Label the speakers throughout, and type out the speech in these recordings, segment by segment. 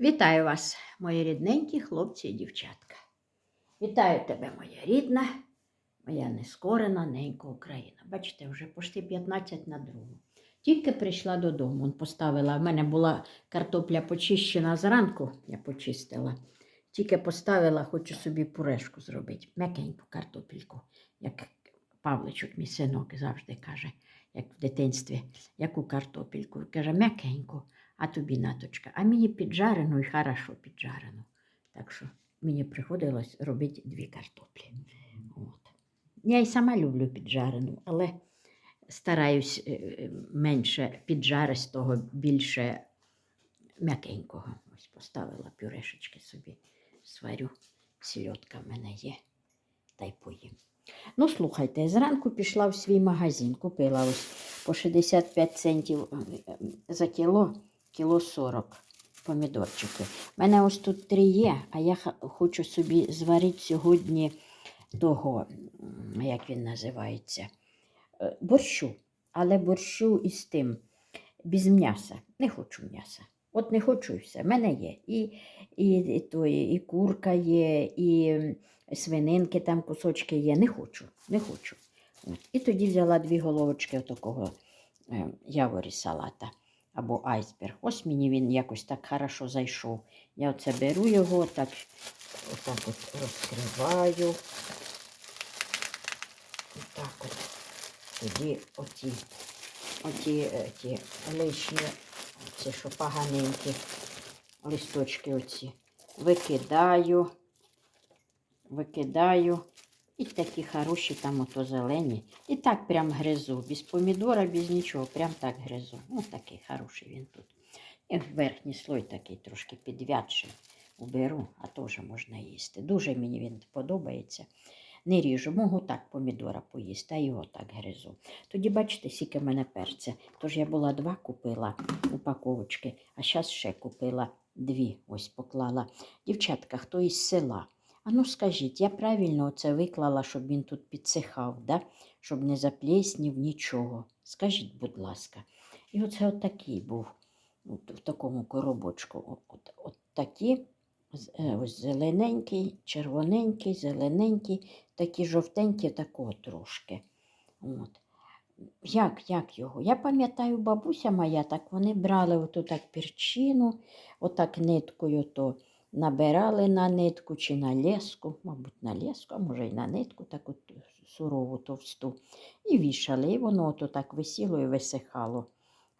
Speaker 1: Вітаю вас, мої рідненькі хлопці і дівчатка. Вітаю тебе, моя рідна, моя нескорена ненька Україна. Бачите, вже почти 15 на другу. Тільки прийшла додому, поставила. В мене була картопля почищена зранку, я почистила. Тільки поставила, хочу собі пюрешку зробити. М'якеньку картопельку, як Павличок, мій синок, завжди каже, як в дитинстві, яку картопельку. Каже, м'якеньку а тобі наточка. А мені піджарену і хорошо піджарену. Так що мені приходилось робити дві картоплі. От. Я і сама люблю піджарену, але стараюсь е, е, менше піджаристого, більше м'якенького. Ось поставила пюрешечки собі, сварю. Сільотка в мене є, та й поїм. Ну, слухайте, зранку пішла в свій магазин, купила ось по 65 центів е, е, за кіло кіло 40 помідорчики. У мене ось тут три є, а я хочу собі зварити сьогодні того, як він називається, е, борщу. Але борщу із тим, без м'яса. Не хочу м'яса. От не хочу все. В мене є. І, і, і, тої, і курка є, і свининки там кусочки є. Не хочу, не хочу. І тоді взяла дві головочки отакого е, яворі салата або айсберг. Ось мені він якось так хорошо зайшов. Я оце беру його, так, отак от розкриваю. Так от. Тоді оті, оті е, ті лишні, ці що поганенькі листочки оці. Викидаю, викидаю. І такі хороші там ото зелені. І так прям гризу. Без помідора, без нічого. Прям так гризу. Ось такий хороший він тут. І верхній слой такий трошки підвядший. Уберу, а теж можна їсти. Дуже мені він подобається. Не ріжу, можу так помідора поїсти, а його так гризу. Тоді, бачите, скільки в мене перця. Тож я була два купила упаковочки, а зараз ще купила дві. Ось поклала. Дівчатка, хто із села. А ну скажіть, я правильно це виклала, щоб він тут підсихав, да? щоб не запліснів нічого. Скажіть, будь ласка. І оце от такий був от, в такому коробочку. От, от такі, е, ось зелененький, червоненький, зелененький, такі жовтенькі, такого трошки. От. Як, як його? Я пам'ятаю, бабуся моя, так вони брали оту так перчину, отак ниткою то набирали на нитку чи на леску, мабуть, на леску, а може й на нитку, таку сурову товсту, і вішали, і воно ото так висіло і висихало.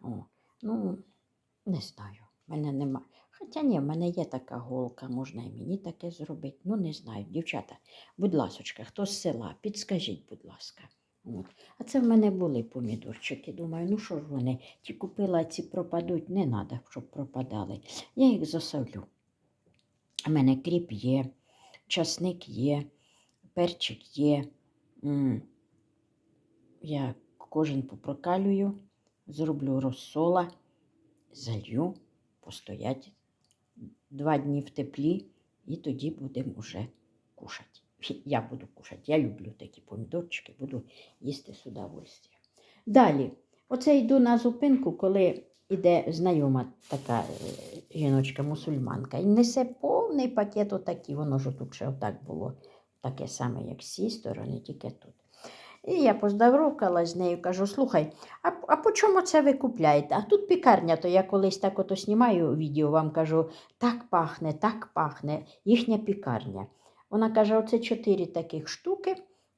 Speaker 1: О, ну, не знаю, в мене нема. Хоча ні, в мене є така голка, можна і мені таке зробити. Ну, не знаю. Дівчата, будь ласочка, хто з села, підскажіть, будь ласка. От. А це в мене були помідорчики. Думаю, ну що ж вони, ті купила, ці пропадуть, не треба, щоб пропадали. Я їх засолю. У мене кріп є, часник є, перчик є. Я кожен попрокалюю, зроблю розсола, залью, постоять два дні в теплі, і тоді будемо вже кушати. Я буду кушати. Я люблю такі помідорчики, буду їсти з удовольствием. Далі, оце йду на зупинку, коли іде знайома така е, жіночка-мусульманка, і несе повний пакет отакий, воно ж тут ще отак було, таке саме, як з цієї сторони, тільки тут. І я поздоровкала з нею, кажу, слухай, а, а по чому це ви купляєте? А тут пікарня, то я колись так ото знімаю відео, вам кажу, так пахне, так пахне, їхня пікарня. Вона каже, оце чотири таких штуки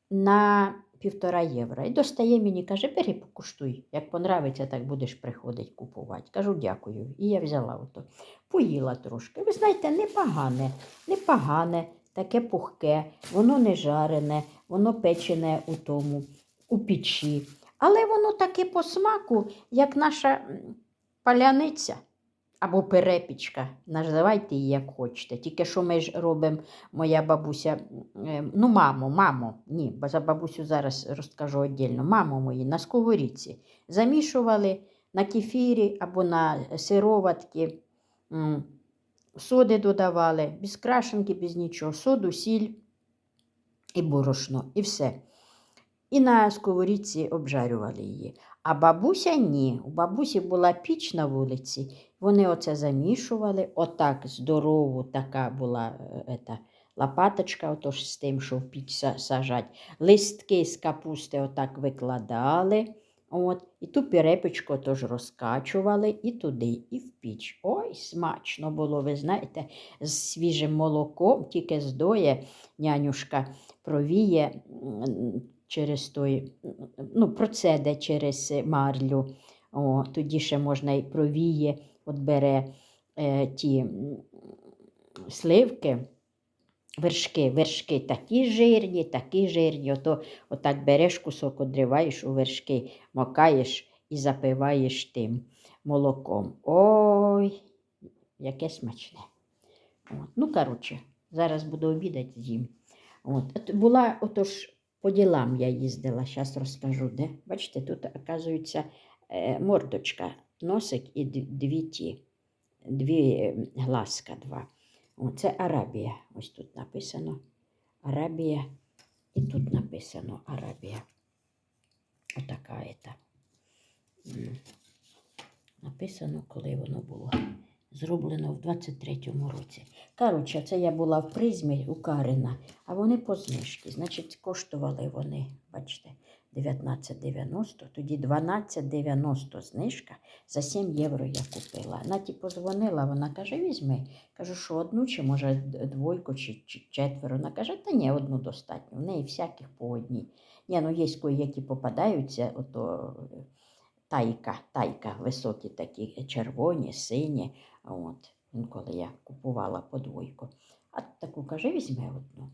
Speaker 1: на півтора євро. І достає мені, каже, бери покуштуй. Як понравиться, так будеш приходити купувати. Кажу, дякую. І я взяла ото. Поїла трошки. Ви знаєте, непогане, непогане, таке пухке, воно не жарене, воно печене у тому, у печі. Але воно таке по смаку, як наша паляниця або перепічка. Називайте її як хочете. Тільки що ми ж робимо, моя бабуся, е, ну, мамо, мамо, ні, бо за бабусю зараз розкажу віддільно. Мамо мої на сковорідці замішували на кефірі або на сироватки, соди додавали, без крашенки, без нічого, соду, сіль і борошно, і все. І на сковорідці обжарювали її. А бабуся ні. У бабусі була піч на вулиці. Вони оце замішували. Отак здорову така була е, ета, лопаточка, отож з тим, що в піч сажать. Листки з капусти отак викладали. От, і ту пірепечку тож розкачували і туди, і в піч. Ой, смачно було, ви знаєте, з свіжим молоком, тільки здоє нянюшка провіє через той, ну, процеде через марлю. О, тоді ще можна і провіє, от бере е, ті сливки. Вершки, вершки такі жирні, такі жирні. Ото отак береш кусок, одриваєш у вершки, макаєш і запиваєш тим молоком. Ой, яке смачне. От. Ну, коротше, зараз буду обідати з'їм. От. Була, отож, по ділам я їздила, зараз розкажу, де. Бачите, тут, оказується, е, мордочка, носик і дві ті, дві е, глазка, два. Це Арабія. Ось тут написано Арабія. І тут написано Арабія. Отака ета. Написано, коли воно було. Зроблено в 23-му році. Коротше, це я була в призмі у Карина, а вони по знижці. Значить, коштували вони, бачите, 19,90, тоді 12,90 знижка. За 7 євро я купила. Наті позвонила, вона каже, візьми. Кажу, що одну, чи може двойку, чи, чи четверо. Вона каже, та ні, одну достатньо. В неї всяких по одній. Ні, ну є які попадаються, ото тайка, тайка, високі такі, червоні, сині. От, інколи я купувала по двойку. А таку каже, візьми одну.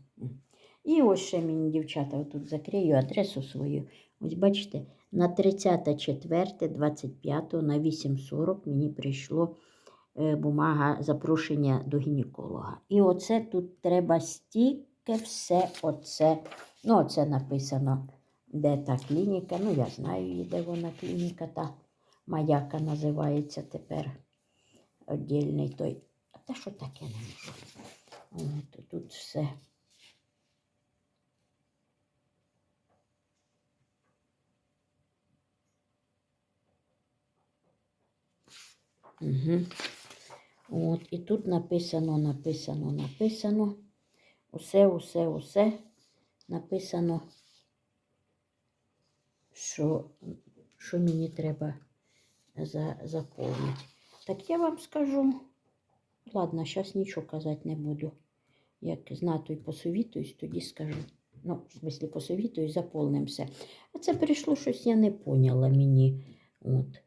Speaker 1: І ось ще мені, дівчата, отут закрию адресу свою. Ось бачите, на 34.25 на 8.40 мені прийшло е, бумага запрошення до гінеколога. І оце тут треба стільки все оце. Ну, оце написано, де та клініка. Ну, я знаю де вона клініка, та маяка називається тепер. Отдільний той. А те що таке не. Тут все. Угу. От, і тут написано, написано, написано. Усе, усе, усе написано, що, що мені треба за, заповнити. Так я вам скажу. Ладно, зараз нічого казати не буду. Як знато і посовітуюсь, тоді скажу. Ну, в смислі, посовітуюсь, заповним все. А це прийшло щось, я не поняла мені. От.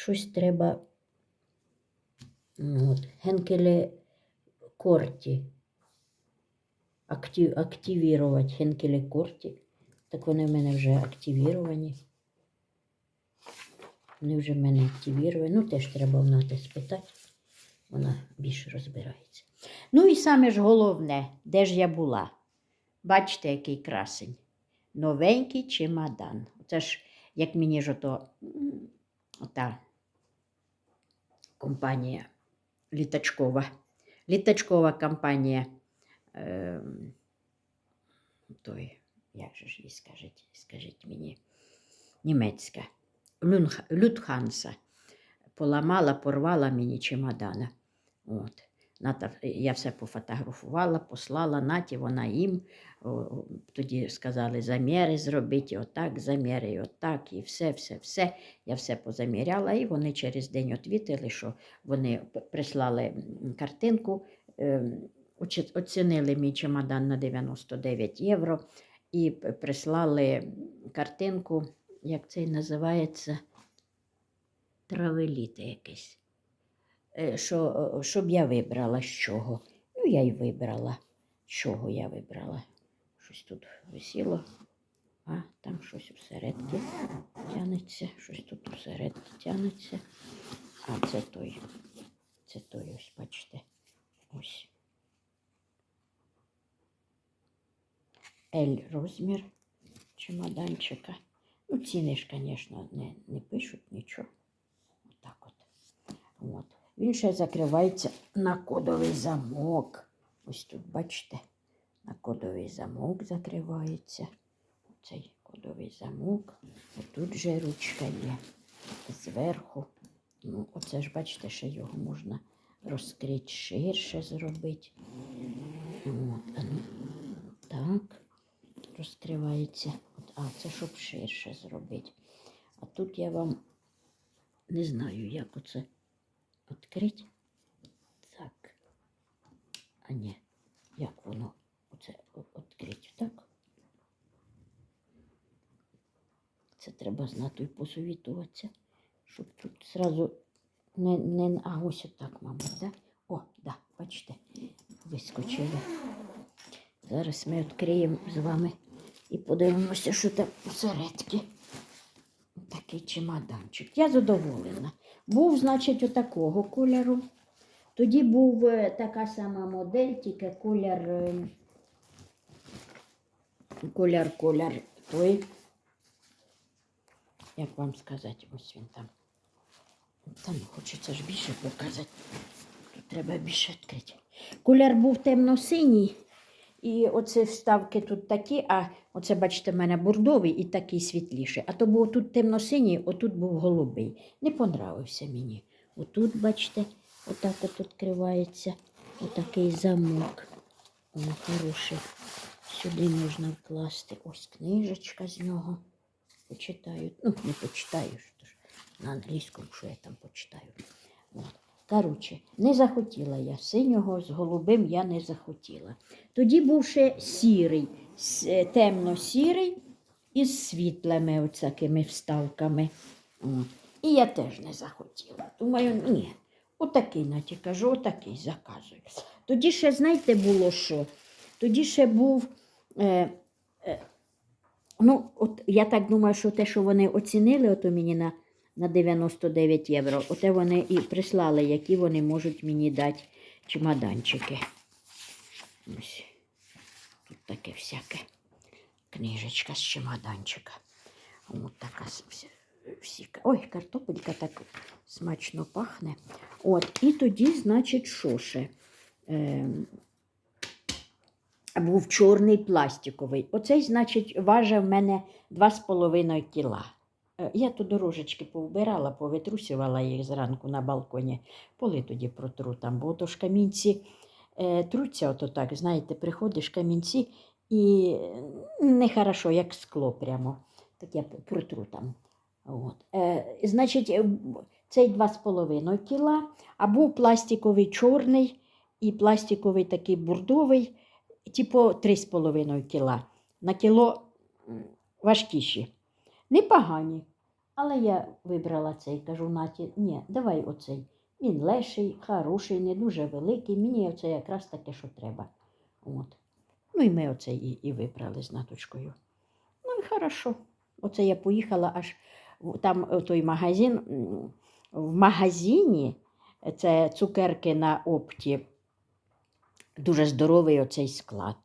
Speaker 1: Щось треба. ну, От. Генкеле Корті. Актив, активірувати Генкеле Корті. Так вони в мене вже активіровані. Вони вже в мене активіровані. Ну, теж треба в Нати спитати. Вона більше розбирається. Ну і саме ж головне, де ж я була? Бачите, який красень. Новенький чемодан. Це ж, як мені ж ото м, ота компанія літачкова. Літачкова компанія. Е, той, як же ж її скажіть, скажіть мені, німецька. Люнх- Люфтханса поламала, порвала мені чемодана. От. Я все пофотографувала, послала Наті, вона їм. Тоді сказали заміри зробити, отак, заміри, отак, і все, все, все. Я все позаміряла, і вони через день відвітили, що вони прислали картинку, ем, оцінили мій чемодан на 99 євро і прислали картинку, як це називається, травеліти якесь. Е, Що, е, щоб я вибрала з чого. Ну, я й вибрала. З чого я вибрала? Щось тут висіло, а там щось усередки тянеться, щось тут усередки тянеться. А це той. Це той, ось, бачите. Ось. L розмір чемоданчика. Ну, ціни ж, звісно, не, не пишуть нічого. Він ще закривається на кодовий замок. Ось тут, бачите, на кодовий замок закривається. Цей Ходовий замок. Отут же ручка є. Зверху. Ну, оце ж бачите, що його можна розкрити ширше зробити. От, ну, так, розкривається. От, а це щоб ширше зробити. А тут я вам не знаю, як оце відкрити. Так. А ні, як воно оце відкрити так? Це треба з натою посовітуватися, щоб тут зразу не, не... А ось отак, мабуть, да? О, да, бачите, вискочили. Зараз ми відкриємо з вами і подивимося, що там посередки. Такий чемоданчик. Я задоволена. Був, значить, отакого кольору. Тоді був е, така сама модель, тільки колір, е, колір, колір той. Як вам сказати, ось він там. Там хочеться ж більше показати. Тут треба більше відкрити. Колір був темно-синій. І оце вставки тут такі, а оце, бачите, в мене бордовий і такий світліший. А то був тут темно-синій, отут був голубий. Не понравився мені. Отут, бачите, отак от відкривається отакий замок. О, хороший. Сюди можна вкласти ось книжечка з нього. Почитаю. Ну, не почитаю, що ж на англійському, що я там почитаю. От. Коротше, не захотіла я синього з голубим я не захотіла. Тоді був ще сірий, е, темно-сірий із світлими оцякими вставками. І я теж не захотіла. Думаю, ні, отакий наті кажу, отакий заказую. Тоді ще, знаєте, було що? Тоді ще був. Е, е, ну, от я так думаю, що те, що вони оцінили, ото мені на на 99 євро. Оте вони і прислали, які вони можуть мені дати чемоданчики. Ось. Тут таке всяке. Книжечка з чемоданчика. От така всі. Ой, картопелька так смачно пахне. От, і тоді, значить, що ще? Ем, був чорний пластиковий. Оцей, значить, важив мене 2,5 кіла. Е, Я то дорожечки повбирала, повитрусювала їх зранку на балконі. Поли тоді протру там, бо то ж камінці е, труться, ото так, знаєте, приходиш камінці і нехорошо, як скло прямо. Так я протру там. От. Е, значить, е, цей 2,5 кіла, а був пластиковий чорний і пластиковий такий бурдовий, типу 3,5 кіла. На кіло важкіші. Непогані. Але я вибрала цей, кажу Наті, ні, давай оцей. Він леший, хороший, не дуже великий. Мені оце якраз таке, що треба. От. Ну і ми оцей і, і вибрали з наточкою. Ну і хорошо. Оце я поїхала аж там е, той магазин. В магазині це цукерки на опті. Дуже здоровий оцей склад.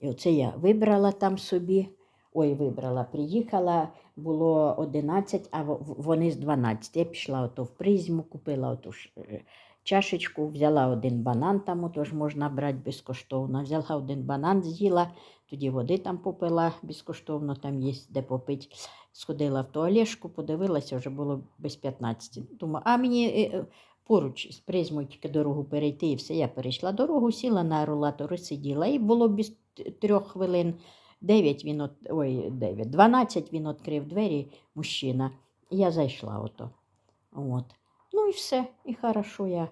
Speaker 1: І оце я вибрала там собі. Ой, вибрала, приїхала, було 11, а вони з 12. Я пішла ото в призму, купила оту е, чашечку, взяла один банан, там отож можна брати безкоштовно. Взяла один банан, з'їла, тоді води там попила безкоштовно, там є де попити. Сходила в туалешку, подивилася, вже було без 15. Думаю, а мені е, е, поруч з призмою тільки дорогу перейти і все. Я перейшла дорогу, сіла на рулатор сиділа. І було без трьох хвилин. Дев'ять він от, ой, дев'ять, 12 він відкрив двері, мужчина. Я зайшла ото. От. Ну і все. І хорошо я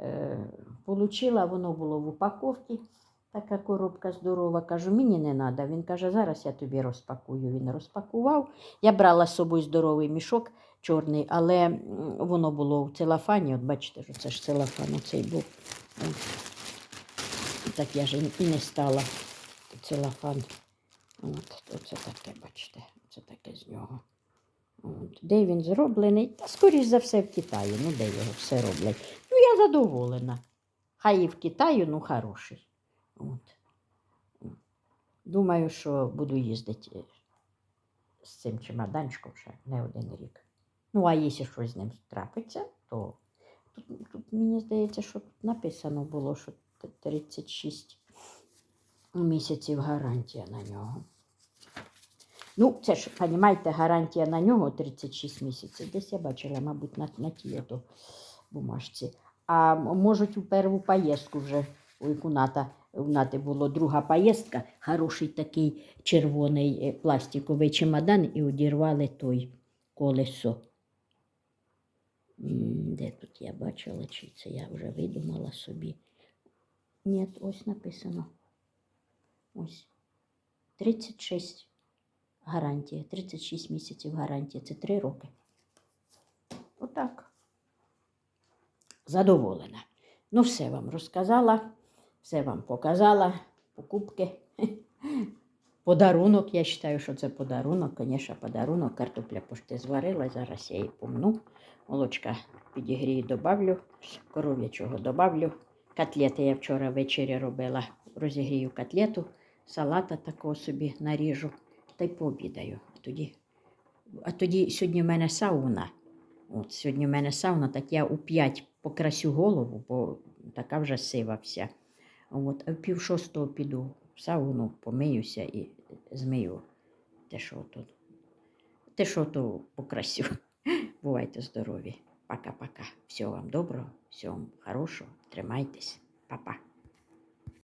Speaker 1: е, воно було в упаковці. Така коробка здорова. Кажу, мені не треба. Він каже, зараз я тобі розпакую. Він розпакував. Я брала з собою здоровий мішок чорний, але воно було в целофані. От бачите, що це ж целофан оцей був. Так я ж і не стала. Целофан. От, оце таке, бачите, це таке з нього. От. Де він зроблений? Та скоріш за все в Китаї. Ну, де його все роблять. Ну, я задоволена. Хай і в Китаї, ну хороший. От. Думаю, що буду їздити е, з цим чемоданчиком ще не один рік. Ну, а якщо щось з ним трапиться, то тут, тут мені здається, що тут написано було, що 36 місяців гарантія на нього. Ну, це ж, розумієте, гарантія на нього 36 місяців. Десь я бачила, мабуть, на, на тій бумажці. А можуть у перву поїздку вже у Ікуната. У Нати було друга поїздка, хороший такий червоний е, пластиковий чемодан, і одірвали той колесо. Де тут я бачила, чи це я вже видумала собі. Ні, ось написано. Ось. 36 гарантія. 36 місяців гарантія. Це 3 роки. Отак. Задоволена. Ну, все вам розказала, все вам показала. Покупки. Подарунок, я вважаю, що це подарунок. Звісно, подарунок. Картопля пошти зварила, зараз я її помну. Молочка підігрію, добавлю, коров'ячого добавлю. Котлети я вчора ввечері робила. Розігрію котлету, салата такого собі наріжу та й пообідаю. Тоді, а тоді сьогодні в мене сауна. От сьогодні в мене сауна, так я у п'ять покрасю голову, бо така вже сива вся. От, а в пів шостого піду в сауну, помиюся і змию те, що тут. Те, що то покрасю. Бувайте здорові. Пока-пока. Всього вам доброго, всього вам хорошого. Тримайтесь. Па-па.